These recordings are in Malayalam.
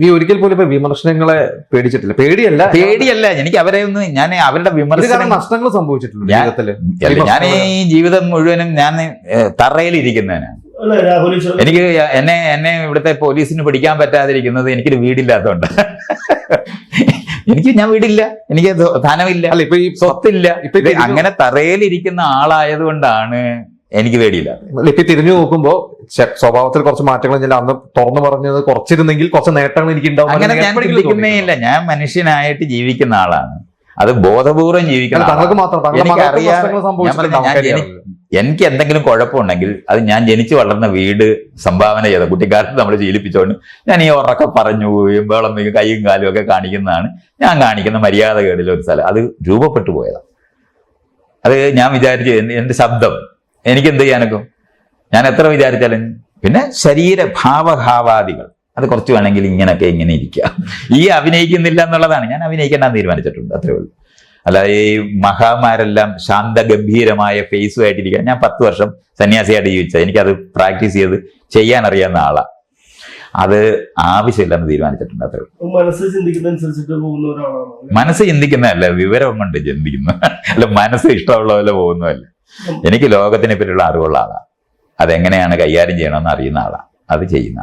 നീ ഒരിക്കൽ പോലും ഇപ്പൊ വിമർശനങ്ങളെ പേടിച്ചിട്ടില്ല. പേടിയല്ല. പേടിയല്ല. എനിക്ക് അവരെ ഒന്ന് ഞാൻ അവരുടെ വിമർശന നഷ്ടങ്ങൾ സംഭവിച്ചിട്ടുണ്ട് ഞാൻ- ജീവിതത്തിൽ. ഞാൻ ഈ ജീവിതം മുഴുവനും ഞാൻ തറയിലിരിക്കുന്നതിനാണ് അല്ല രാഹുൽ എനിക്ക് എന്നെ എന്നെ ഇവിടുത്തെ പോലീസിന് പിടിക്കാൻ പറ്റാതിരിക്കുന്നത് എനിക്കൊരു വീടില്ലാത്തതുകൊണ്ട് എനിക്ക് ഞാൻ വീടില്ല. എനിക്ക് ധനമില്ല. അല്ല ഇപ്പൊ ഈ സ്വത്തില്ല. ഇപ്പൊ അങ്ങനെ തറയിലിരിക്കുന്ന ആളായതുകൊണ്ടാണ് എനിക്ക് വേടിയില്ല ഇപ്പൊ തിരിഞ്ഞു നോക്കുമ്പോ സ്വഭാവത്തിൽ കുറച്ച് മാറ്റങ്ങൾ ഞാൻ അന്ന് തുറന്നു പറഞ്ഞത് കുറച്ചിരുന്നെങ്കിൽ കുറച്ച് നേട്ടങ്ങൾ എനിക്ക് ഉണ്ടാവും അങ്ങനെ ഞാൻ ചിന്തിക്കുന്നേ ഇല്ല. ഞാൻ മനുഷ്യനായിട്ട് ജീവിക്കുന്ന ആളാണ്. അത് ബോധപൂർവം ജീവിക്കുന്ന താങ്കൾക്ക് ആളാണ്. മാത്രം. എനിക്ക് എന്തെങ്കിലും കുഴപ്പമുണ്ടെങ്കിൽ അത് ഞാൻ ജനിച്ചു വളർന്ന വീട് സംഭാവന ചെയ്ത കുട്ടിക്കാലത്ത് നമ്മൾ ശീലിപ്പിച്ചുകൊണ്ട് ഞാൻ ഈ ഉറക്കെ പറഞ്ഞു പോവുകയും വേളം വയ്ക്കും കൈയും കാലും ഒക്കെ കാണിക്കുന്നതാണ്. ഞാൻ കാണിക്കുന്ന മര്യാദ കേടിലൊരു സ്ഥലം. അത് രൂപപ്പെട്ടു പോയതാണ് അത് ഞാൻ വിചാരിച്ചു എന്റെ ശബ്ദം എനിക്ക് എന്ത് ചെയ്യാനൊക്കും? ഞാൻ എത്ര വിചാരിച്ചാലും. പിന്നെ ശരീര ഭാവഭാവാദികൾ അത് കുറച്ച് വേണമെങ്കിൽ ഇങ്ങനെയൊക്കെ ഇങ്ങനെ ഇരിക്കുക. ഈ അഭിനയിക്കുന്നില്ല എന്നുള്ളതാണ്. ഞാൻ അഭിനയിക്കേണ്ടെന്ന് തീരുമാനിച്ചിട്ടുണ്ട്. അത്രേ ഉള്ളൂ. അല്ല ഈ മഹാമാരെല്ലാം ശാന്തഗംഭീരമായ ഫേസുമായിട്ടിരിക്കുക. ഞാൻ പത്ത് വർഷം സന്യാസിയായിട്ട് ജീവിച്ചത്. എനിക്കത് പ്രാക്ടീസ് ചെയ്ത് ചെയ്യാൻ അറിയാവുന്ന ആളാണ് അത് ആവശ്യമില്ലെന്ന് തീരുമാനിച്ചിട്ടുണ്ട്. അത്രേ മനസ്സ് ചിന്തിക്കുന്ന മനസ്സ് ചിന്തിക്കുന്നതല്ല വിവരം കൊണ്ട് ചിന്തിക്കുന്നു അല്ല മനസ്സ് ഇഷ്ടമുള്ള പോലെ പോകുന്നതല്ല. എനിക്ക് ലോകത്തിനെ പറ്റിയുള്ള അറിവുള്ള ആളാണ് അതെങ്ങനെയാണ് കൈകാര്യം ചെയ്യണമെന്ന് അറിയുന്ന ആളാണ് അത് ചെയ്യുന്ന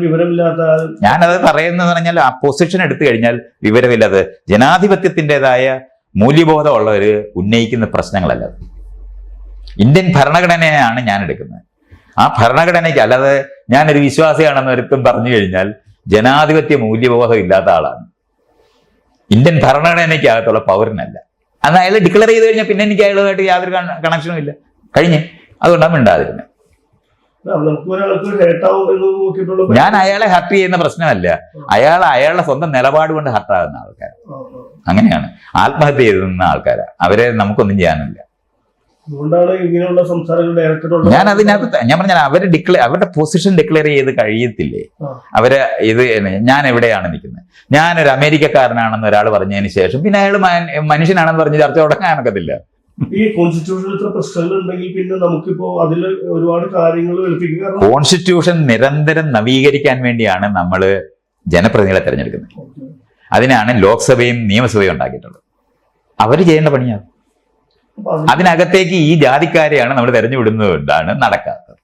വിവരമില്ലാത്ത ആൾ- ഞാനത് പറയുന്നത് പറഞ്ഞാൽ ആ പൊസിഷൻ എടുത്തു കഴിഞ്ഞാൽ വിവരമില്ലാതെ ജനാധിപത്യത്തിന്റെതായ മൂല്യബോധമുള്ളവർ ഉന്നയിക്കുന്ന പ്രശ്നങ്ങളല്ല ഇന്ത്യൻ ഭരണഘടനയാണ് ഞാൻ എടുക്കുന്നത്. ആ ഭരണഘടനയ്ക്ക് അല്ലാതെ ഞാനൊരു വിശ്വാസിയാണെന്ന് ഒരുത്തും പറഞ്ഞു കഴിഞ്ഞാൽ ജനാധിപത്യ മൂല്യബോധം ഇല്ലാത്ത ആളാണ്. ഇന്ത്യൻ ഭരണഘടനയ്ക്കകത്തുള്ള പൗരനല്ല. അന്ന് അയാൾ ഡിക്ലെയർ ചെയ്ത് കഴിഞ്ഞാൽ പിന്നെ എനിക്ക് അയാളുമായിട്ട് യാതൊരു കണക്ഷനും ഇല്ല. കഴിഞ്ഞ്. അതുകൊണ്ടാണ് മിണ്ടാതിരുന്നത് ഞാൻ അയാളെ ഹർട്ട് ചെയ്യുന്ന പ്രശ്നമല്ല. അയാൾ അയാളുടെ സ്വന്തം നിലപാട് കൊണ്ട് ഹർട്ടാകുന്ന ആൾക്കാർ. അങ്ങനെയാണ്. ആത്മഹത്യ ചെയ്തുന്ന ആൾക്കാരാണ് അവരെ നമുക്കൊന്നും ചെയ്യാനില്ല. അതുകൊണ്ടാണ് ഇങ്ങനെയുള്ള സംസാരങ്ങൾ ഞാൻ അതിനകത്ത് ഞാൻ പറഞ്ഞ അവർ ഡിക്ലെയർ അവരുടെ പൊസിഷൻ ഡിക്ലെയർ ചെയ്ത് കഴിയത്തില്ലേ. അവർ ഇത് ഞാൻ എവിടെയാണ് നിൽക്കുന്നത്? ഞാനൊരു അമേരിക്കക്കാരനാണെന്ന് ഒരാൾ പറഞ്ഞതിന് ശേഷം പിന്നെ അയാൾ മനുഷ്യനാണെന്ന് പറഞ്ഞ് ചർച്ച തുടങ്ങാനൊക്കത്തില്ല ഈ കോൺസ്റ്റിറ്റ്യൂഷനിൽ ഇത്ര പ്രശ്നങ്ങൾ ഉണ്ടെങ്കിൽ പിന്നെ നമുക്കിപ്പോ അതിൽ ഒരുപാട് കാര്യങ്ങൾ കോൺസ്റ്റിറ്റ്യൂഷൻ നിരന്തരം നവീകരിക്കാൻ വേണ്ടിയാണ് നമ്മൾ ജനപ്രതിനിധികളെ തിരഞ്ഞെടുക്കുന്നത്. അതിനാണ് ലോക്സഭയും നിയമസഭയും ഉണ്ടാക്കിയിട്ടുള്ളത്. അവർ ചെയ്യേണ്ട പണിയാണ് അതിനകത്തേക്ക് ഈ ജാതിക്കാരെയാണ് നമ്മൾ തെരഞ്ഞുവിടുന്നത് കൊണ്ടാണ് നടക്കാത്തത്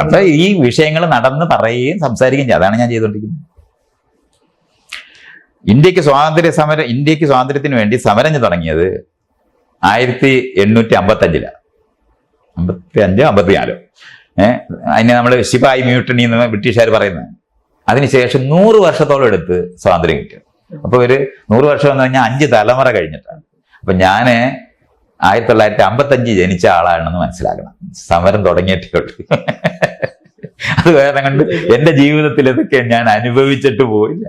അപ്പൊ ഈ വിഷയങ്ങൾ നടന്ന് പറയുകയും സംസാരിക്കുകയും ചെയ്യും. അതാണ് ഞാൻ ചെയ്തുകൊണ്ടിരിക്കുന്നത്. ഇന്ത്യയ്ക്ക് സ്വാതന്ത്ര്യ സമരം ഇന്ത്യയ്ക്ക് സ്വാതന്ത്ര്യത്തിന് വേണ്ടി സമരം തുടങ്ങിയത് ആയിരത്തി എണ്ണൂറ്റി അമ്പത്തഞ്ചിലാണ് അമ്പത്തി അഞ്ചോ അമ്പത്തിനാലോ. ഏഹ് അതിനെ നമ്മൾ ശിപായി മ്യൂട്ടണി എന്ന് ബ്രിട്ടീഷുകാർ പറയുന്നത് അതിനുശേഷം നൂറ് വർഷത്തോളം എടുത്ത് സ്വാതന്ത്ര്യം കിട്ടി അപ്പൊ ഒരു നൂറ് വർഷം എന്ന് പറഞ്ഞാൽ അഞ്ച് തലമുറ കഴിഞ്ഞിട്ടാണ്. അപ്പൊ ഞാൻ ആയിരത്തി തൊള്ളായിരത്തി അമ്പത്തഞ്ച് ജനിച്ച ആളാണെന്ന് മനസ്സിലാക്കണം. സമരം തുടങ്ങിയിട്ടേ ഉള്ളൂ അത് കാരണം കൊണ്ട് എന്റെ ജീവിതത്തിൽ ഇതൊക്കെ ഞാൻ അനുഭവിച്ചിട്ട് പോയില്ല.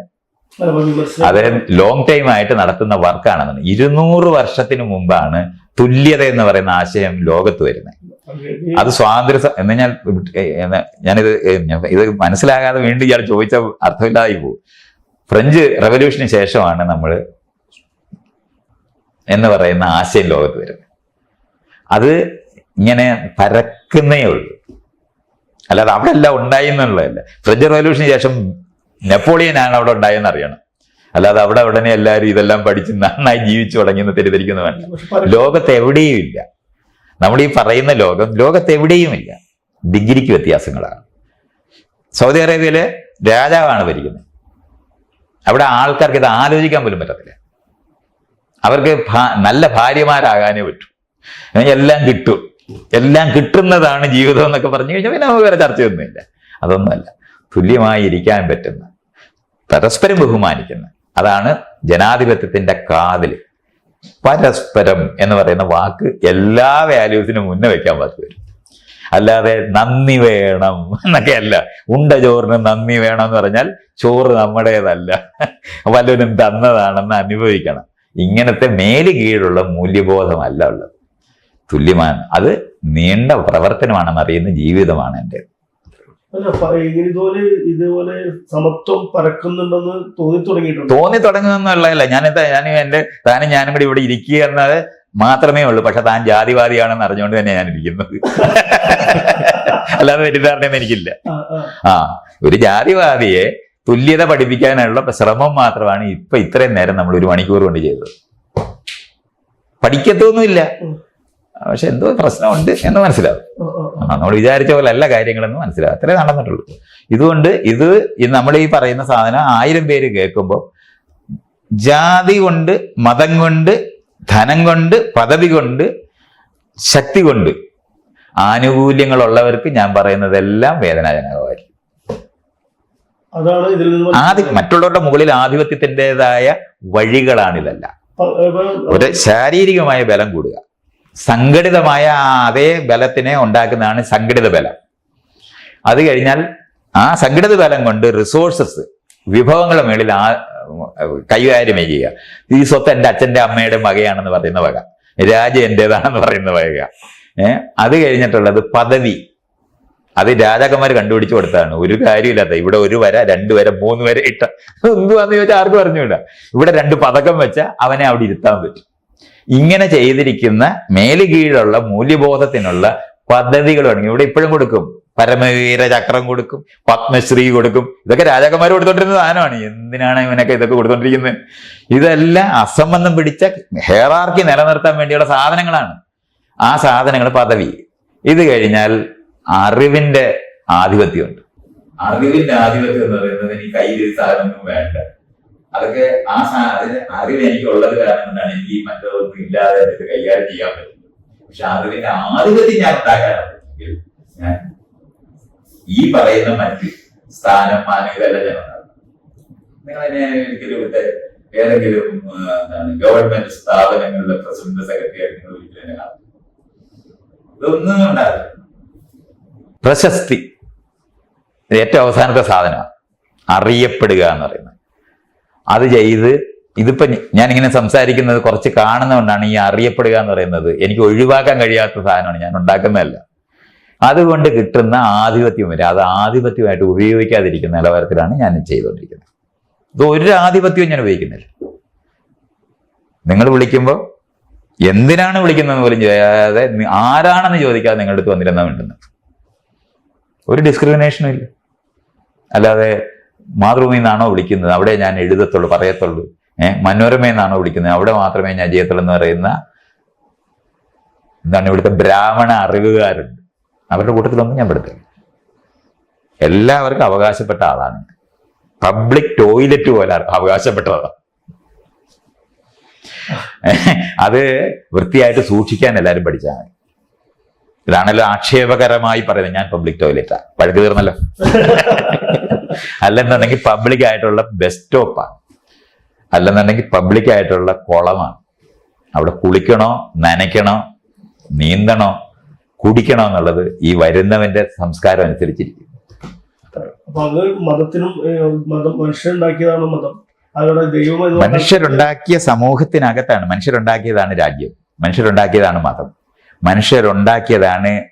അതായത് ലോങ് ടൈം ആയിട്ട് നടത്തുന്ന വർക്കാണെന്ന് ഇരുന്നൂറ് വർഷത്തിന് മുമ്പാണ് തുല്യത എന്ന് പറയുന്ന ആശയം ലോകത്ത് വരുന്നത്. അത് സ്വാതന്ത്ര്യ എന്ന് ഞാൻ ഞാനിത് ഇത് മനസ്സിലാകാതെ വീണ്ടും ഇയാൾ ചോദിച്ച അർത്ഥമില്ലാതായി പോകും. ഫ്രഞ്ച് റവല്യൂഷന് ശേഷമാണ് നമ്മൾ എന്ന് പറയുന്ന ആശയം ലോകത്ത് വരുന്നത്. അത് ഇങ്ങനെ പരക്കുന്നേ ഉള്ളൂ. അല്ലാതെ അവിടെ എല്ലാം ഉണ്ടായി എന്നുള്ളതല്ല. ഫ്രഞ്ച് റവല്യൂഷന് ശേഷം നെപ്പോളിയനാണ് അവിടെ ഉണ്ടായെന്ന് അറിയണം. അല്ലാതെ അവിടെ ഉടനെ എല്ലാവരും ഇതെല്ലാം പഠിച്ച് നന്നായി ജീവിച്ചു തുടങ്ങിയെന്ന് തെറ്റിദ്ധരിക്കുന്ന വേണ്ട ലോകത്ത് എവിടെയും ഇല്ല. നമ്മൾ ഈ പറയുന്ന ലോകം ലോകത്ത് എവിടെയും ഇല്ല ഡിഗ്രിക്ക് വ്യത്യാസങ്ങളാണ്. സൗദി അറേബ്യയിലെ രാജാവാണ് ഭരിക്കുന്നത്. അവിടെ ആൾക്കാർക്ക് ഇത് ആലോചിക്കാൻ പോലും പറ്റത്തില്ല. അവർക്ക് നല്ല ഭാര്യമാരാകാനേ പറ്റൂ. എല്ലാം കിട്ടും. എല്ലാം കിട്ടുന്നതാണ് ജീവിതം എന്നൊക്കെ പറഞ്ഞു കഴിഞ്ഞാൽ പിന്നെ നമുക്ക് വേറെ ചർച്ചയൊന്നുമില്ല. അതൊന്നുമല്ല. തുല്യമായി ഇരിക്കാൻ പറ്റുന്ന പരസ്പരം ബഹുമാനിക്കുന്ന അതാണ് ജനാധിപത്യത്തിന്റെ കാതിൽ പരസ്പരം എന്ന് പറയുന്ന വാക്ക് എല്ലാ വാല്യൂസിനും മുന്നേ വയ്ക്കാൻ പറ്റുമായിരുന്നു അല്ലാതെ നന്ദി വേണം എന്നൊക്കെ അല്ല ഉണ്ട ചോറിന് നന്ദി വേണം എന്ന് പറഞ്ഞാൽ ചോറ് നമ്മുടേതല്ല. വല്ലവരും തന്നതാണെന്ന് അനുഭവിക്കണം. ഇങ്ങനത്തെ മേൽ കീഴുള്ള മൂല്യബോധമല്ല ഉള്ളത്. തുല്യമാണ് അത് നീണ്ട പ്രവർത്തനമാണെന്ന് അറിയുന്ന ജീവിതമാണ് എന്റെ. ഇതുപോലെ ഇതുപോലെ സമത്വം പരക്കുന്നുണ്ടെന്ന് തോന്നി തുടങ്ങിയിട്ടുണ്ട്? തോന്നി തുടങ്ങുന്നതല്ല ഞാൻ ഞാൻ എന്റെ താനും ഞാനും കൂടി ഇവിടെ ഇരിക്കുക എന്നത് മാത്രമേ ഉള്ളൂ. പക്ഷെ താൻ ജാതിവാദിയാണെന്ന് അറിഞ്ഞുകൊണ്ട് തന്നെ ഞാൻ ഇരിക്കുന്നത്. അല്ലാതെ തെറ്റിദ്ധാരണയൊന്നും എനിക്കില്ല. ആ, ഒരു ജാതിവാദിയെ തുല്യത പഠിപ്പിക്കാനുള്ള ശ്രമം മാത്രമാണ് ഇപ്പൊ ഇത്രയും നേരം നമ്മൾ ഒരു മണിക്കൂർ കൊണ്ട് ചെയ്തത്. പഠിക്കത്തൊന്നുമില്ല. പക്ഷെ എന്തോ പ്രശ്നമുണ്ട് എന്ന് മനസ്സിലാവും. ആ, നമ്മൾ വിചാരിച്ച പോലെ അല്ല കാര്യങ്ങളെന്ന് മനസ്സിലാവും. അത്രേ നടന്നിട്ടുള്ളൂ. ഇതുകൊണ്ട് ഇത് നമ്മൾ ഈ പറയുന്ന സാധനം ആയിരം പേര് കേൾക്കുമ്പോൾ ജാതി കൊണ്ട് മതം കൊണ്ട് ധനം കൊണ്ട് പദവി കൊണ്ട് ശക്തി കൊണ്ട് ആനുകൂല്യങ്ങളുള്ളവർക്ക് ഞാൻ പറയുന്നതെല്ലാം വേദനാജനകമായിരിക്കും. നിന്ന് മറ്റുള്ളവരുടെ മുകളിൽ ആധിപത്യത്തിന്റെതായ വഴികളാണിതല്ല ഒരു ശാരീരികമായ ബലം കൂടുക. സംഘടിതമായ അതേ ബലത്തിനെ ഉണ്ടാക്കുന്നതാണ് സംഘടിത ബലം. അത് കഴിഞ്ഞാൽ ആ സംഘടിത ബലം കൊണ്ട് റിസോഴ്സസ് വിഭവങ്ങളുടെ മേളിൽ ആ കൈകാര്യം ചെയ്യുക. ഈ സ്വത്ത് എന്റെ അച്ഛന്റെ അമ്മയുടെ വകയാണെന്ന് പറയുന്ന വക. രാജ എന്റെതാണെന്ന് പറയുന്ന വക. ഏഹ് അത് കഴിഞ്ഞിട്ടുള്ളത് പദവി. അത് രാജാക്കന്മാർ കണ്ടുപിടിച്ചു കൊടുത്തതാണ്. ഒരു കാര്യമില്ലാത്ത ഇവിടെ ഒരു വര രണ്ട് വര മൂന്ന് വര ഇട്ട എന്തുവാന്ന് ചോദിച്ചാൽ ആർക്കും അറിഞ്ഞൂടാ. ഇവിടെ രണ്ട് പതക്കം വെച്ച അവനെ അവിടെ ഇരുത്താൻ പറ്റും. ഇങ്ങനെ ചെയ്തിരിക്കുന്ന മേലുകീഴുള്ള മൂല്യബോധത്തിനുള്ള പദ്ധതികൾ തുടങ്ങി. ഇവിടെ ഇപ്പോഴും കൊടുക്കും. പരമവീര ചക്രം കൊടുക്കും. പത്മശ്രീ കൊടുക്കും. ഇതൊക്കെ രാജാക്കന്മാർ കൊടുത്തോണ്ടിരുന്ന സാധനമാണ്. എന്തിനാണ് ഇവനൊക്കെ ഇതൊക്കെ കൊടുത്തോണ്ടിരിക്കുന്നത്? ഇതെല്ലാം അസംബന്ധം പിടിച്ച ഹെയറാർക്കി നിലനിർത്താൻ വേണ്ടിയുള്ള സാധനങ്ങളാണ്. ആ സാധനങ്ങൾ പദവി. ഇത് കഴിഞ്ഞാൽ അറിവിന്റെ ആധിപത്യമുണ്ട്. അറിവിന്റെ ആധിപത്യം എന്ന് പറയുന്നത് എനിക്ക് കയ്യിൽ ഈ സാധനമൊന്നും വേണ്ട. അതൊക്കെ ആ സാധനം അറിവ് എനിക്ക് ഉള്ളത് കാരണം കൊണ്ടാണ് എനിക്ക് ഈ മറ്റൊന്നും ഇല്ലാതെ കൈകാര്യം ചെയ്യാൻ പറ്റുന്നത്. പക്ഷെ അറിവിന്റെ ആധിപത്യം ഞാൻ ഉണ്ടാക്കാനാണെങ്കിൽ ഞാൻ ഈ പറയുന്ന മറ്റ് സ്ഥാനം മാനം ഇതെല്ലാം ഞാൻ ഉണ്ടാക്കും. നിങ്ങൾ എന്നെ ഒരിക്കലും ഇവിടുത്തെ ഏതെങ്കിലും എന്താണ് ഗവൺമെന്റ് സ്ഥാപനങ്ങളിലെ പ്രസിഡന്റ് സെക്രട്ടറി ആയിട്ട് നിങ്ങൾ ഒരിക്കലും എന്നെ കാണും ഇതൊന്നും ഉണ്ടാകില്ല പ്രശസ്തി. ഏറ്റവും അവസാനത്തെ സാധനമാണ്. അറിയപ്പെടുക എന്ന് പറയുന്നത്. അത് ചെയ്ത് ഇതിപ്പോ ഞാൻ ഞാനിങ്ങനെ സംസാരിക്കുന്നത് കുറച്ച് കാണുന്നതുകൊണ്ടാണ് ഈ അറിയപ്പെടുക എന്ന് പറയുന്നത്. എനിക്ക് ഒഴിവാക്കാൻ കഴിയാത്ത സാധനമാണ് ഞാൻ ഉണ്ടാക്കുന്നതല്ല. അതുകൊണ്ട് കിട്ടുന്ന ആധിപത്യം വരെ അത് ആധിപത്യമായിട്ട് ഉപയോഗിക്കാതിരിക്കുന്ന നിലവാരത്തിലാണ് ഞാൻ ചെയ്തുകൊണ്ടിരിക്കുന്നത്. ഇത് ഒരു ആധിപത്യവും ഞാൻ ഉപയോഗിക്കുന്നില്ല. നിങ്ങൾ വിളിക്കുമ്പോൾ എന്തിനാണ് വിളിക്കുന്നതെന്ന് പോലും ചെയ്യാതെ ആരാണെന്ന് ചോദിക്കാതെ നിങ്ങളുടെ അടുത്ത് വന്നിരുന്ന വേണ്ടുന്നത് ഒരു ഡിസ്ക്രിമിനേഷനും ഇല്ല. അല്ലാതെ മാതൃഭൂമി നിന്നാണോ വിളിക്കുന്നത്? അവിടെ ഞാൻ എഴുതത്തുള്ളൂ പറയത്തുള്ളൂ. ഏഹ് മനോരമ എന്നാണ് വിളിക്കുന്നത്. അവിടെ മാത്രമേ ഞാൻ ചെയ്യത്തുള്ളൂ എന്ന് പറയുന്ന എന്താണ് ഇവിടുത്തെ ബ്രാഹ്മണ അറിവുകാരുണ്ട്. അവരുടെ കൂട്ടത്തിലൊന്നും ഞാൻ പെടുത്തില്ല. എല്ലാവർക്കും അവകാശപ്പെട്ട ആളാണ്. പബ്ലിക് ടോയ്ലറ്റ് പോലെ അവകാശപ്പെട്ടതാണ്. അത് വൃത്തിയായിട്ട് സൂക്ഷിക്കാൻ എല്ലാവരും പഠിച്ചാൽ മതി. ഇതാണല്ലോ ആക്ഷേപകരമായി പറയുന്നത്. ഞാൻ പബ്ലിക് ടോയ്ലറ്റാ പഴുതി തീർന്നല്ലോ. അല്ലെന്നുണ്ടെങ്കിൽ പബ്ലിക് ആയിട്ടുള്ള ബസ് സ്റ്റോപ്പാണ് അല്ലെന്നുണ്ടെങ്കിൽ പബ്ലിക് ആയിട്ടുള്ള കുളമാണ്. അവിടെ കുളിക്കണോ നനയ്ക്കണോ നീന്തണോ കുടിക്കണോ എന്നുള്ളത് ഈ വരുന്നവന്റെ സംസ്കാരം അനുസരിച്ചിരിക്കും. അപ്പൊ അത് മതത്തിനും ഏഹ്, മതം മനുഷ്യരുണ്ടാക്കിയതാണ് മതം. അവരുടെ ദൈവം എന്ന് പറഞ്ഞാൽ- മനുഷ്യരുണ്ടാക്കിയ സമൂഹത്തിനകത്താണ് മനുഷ്യരുണ്ടാക്കിയതാണ് രാജ്യം മനുഷ്യരുണ്ടാക്കിയതാണ് മതം. മനുഷ്യരുണ്ടാക്കിയതാണ്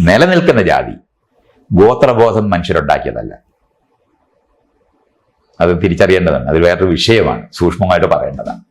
നിലനിൽക്കുന്ന ജാതി. ഗോത്രബോധം മനുഷ്യരുണ്ടാക്കിയതല്ല. അത് തിരിച്ചറിയേണ്ടതാണ്. അത് വേറൊരു വിഷയമാണ്. സൂക്ഷ്മമായിട്ട് പറയേണ്ടതാണ്.